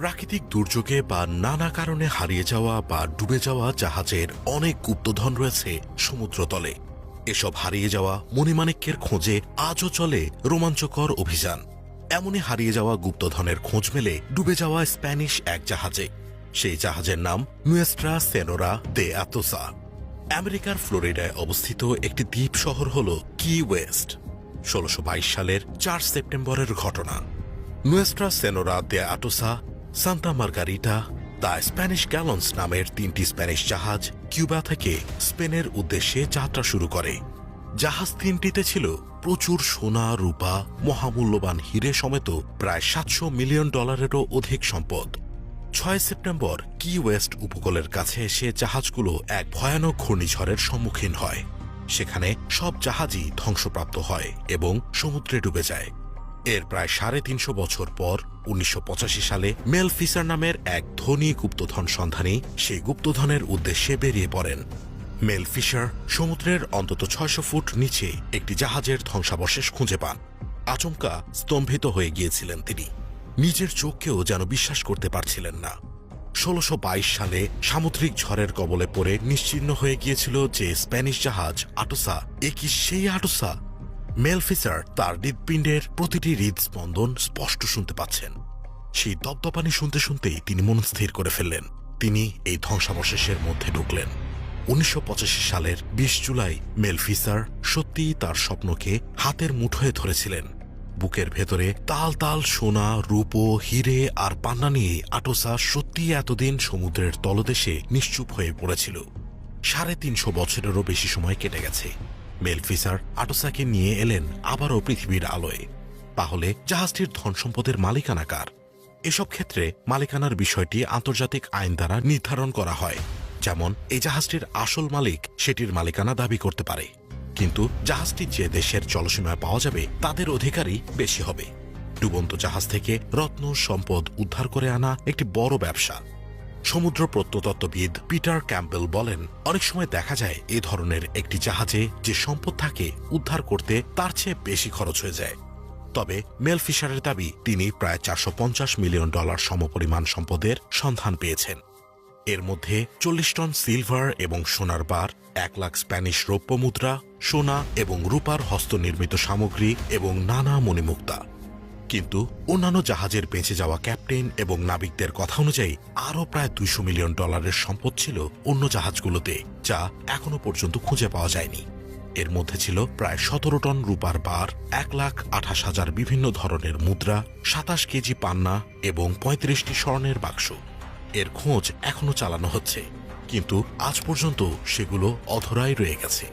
প্রাকৃতিক দুর্যোগে বা নানা কারণে হারিয়ে যাওয়া বা ডুবে যাওয়া জাহাজের অনেক গুপ্তধন রয়েছে সমুদ্রতলে। এসব হারিয়ে যাওয়া মণিমাণিক্যের খোঁজে আজও চলে রোমাঞ্চকর অভিযান। এমনই হারিয়ে যাওয়া গুপ্তধনের খোঁজ মেলে ডুবে যাওয়া স্প্যানিশ এক জাহাজে। সেই জাহাজের নাম নুয়েস্ট্রা সেনোরা দে আতোসা। আমেরিকার ফ্লোরিডায় অবস্থিত একটি দ্বীপ শহর হল কি ওয়েস্ট। ষোলশো সালের চার সেপ্টেম্বরের ঘটনা। Nuestra Senora de Atocha Santa Margarita the Spanish galleons নামের তিনটি স্প্যানিশ জাহাজ কিউবা থেকে স্পেনের উদ্দেশ্যে যাত্রা শুরু করে। জাহাজ তিনটিতে ছিল প্রচুর সোনা, রূপা, মহামূল্যবান হিরে সমেত প্রায় সাতশো মিলিয়ন ডলারেরও অধিক সম্পদ। ছয় সেপ্টেম্বর কি ওয়েস্ট উপকূলের কাছে এসে জাহাজগুলো এক ভয়ানক ঘূর্ণিঝড়ের সম্মুখীন হয়। সেখানে সব জাহাজই ধ্বংসপ্রাপ্ত হয় এবং সমুদ্রে ডুবে যায়। এর প্রায় সাড়ে তিনশো বছর পর উনিশশো পঁচাশি সালে মেল ফিসার নামের এক ধনী গুপ্তধন সন্ধানী সেই গুপ্তধনের উদ্দেশ্যে বেরিয়ে পড়েন। মেল ফিশার সমুদ্রের অন্তত ছয়শো ফুট নিচে একটি জাহাজের ধ্বংসাবশেষ খুঁজে পান। আচমকা স্তম্ভিত হয়ে গিয়েছিলেন তিনি। নিজের চোখকেও যেন বিশ্বাস করতে পারছিলেন না। ষোলশো সালে সামুদ্রিক ঝড়ের কবলে পড়ে নিশ্চিহ্ন হয়ে গিয়েছিল যে স্প্যানিশ জাহাজ আটোসা। এ কি সেই আটোসা? মেলফিসার তার হৃৎপিণ্ডের প্রতিটি হৃদস্পন্দন স্পষ্ট শুনতে পাচ্ছেন। সেই দপদপানি শুনতে শুনতেই তিনি মনস্থির করে ফেললেন। তিনি এই ধ্বংসাবশেষের মধ্যে ঢুকলেন। উনিশশো পঁচাশি সালের বিশ জুলাই মেলফিসার সত্যিই তার স্বপ্নকে হাতের মুঠোয় ধরেছিলেন। বুকের ভেতরে তাল তাল সোনা, রূপো, হিরে আর পান্না নিয়ে আটোসা সত্যি এতদিন সমুদ্রের তলদেশে নিশ্চুপ হয়ে পড়েছিল। সাড়ে তিনশো বছরেরও বেশি সময় কেটে গেছে। মেলফিসার আটোসাকে নিয়ে এলেন আবারও পৃথিবীর আলোয়। তাহলে জাহাজটির ধন সম্পদের মালিকানা কার? এসব ক্ষেত্রে মালিকানার বিষয়টি আন্তর্জাতিক আইন দ্বারা নির্ধারণ করা হয়। যেমন, এই জাহাজটির আসল মালিক সেটির মালিকানা দাবি করতে পারে। কিন্তু জাহাজটি যে দেশের জলসীমায় পাওয়া যাবে, তাদের অধিকারই বেশি হবে। ডুবন্ত জাহাজ থেকে রত্ন, সম্পদ উদ্ধার করে আনা একটি বড় ব্যবসা। সমুদ্র প্রত্নতত্ত্ববিদ পিটার ক্যাম্পবেল বলেন, অনেক সময় দেখা যায় এ ধরনের একটি জাহাজে যে সম্পদ থাকে উদ্ধার করতে তার চেয়ে বেশি খরচ হয়ে যায়। তবে মেল ফিশারের দাবি, তিনি প্রায় চারশো পঞ্চাশ মিলিয়ন ডলার সমপরিমাণ সম্পদের সন্ধান পেয়েছেন। এর মধ্যে চল্লিশ টন সিলভার এবং সোনার বার, এক লাখ স্প্যানিশ রৌপ্য মুদ্রা, সোনা এবং রূপার হস্তনির্মিত সামগ্রী এবং নানা মণিমুক্তা। কিন্তু অন্যান্য জাহাজের বেঁচে যাওয়া ক্যাপ্টেন এবং নাবিকদের কথা অনুযায়ী আরও প্রায় দুইশো মিলিয়ন ডলারের সম্পদ ছিল অন্য জাহাজগুলোতে, যা এখনও পর্যন্ত খুঁজে পাওয়া যায়নি। এর মধ্যে ছিল প্রায় সতেরো টন রূপার বার, এক লাখ আঠাশ হাজার বিভিন্ন ধরনের মুদ্রা, সাতাশ কেজি পান্না এবং পঁয়ত্রিশটি স্বর্ণের বাক্স। এর খোঁজ এখনও চালানো হচ্ছে, কিন্তু আজ পর্যন্ত সেগুলো অধরাই রয়ে গেছে।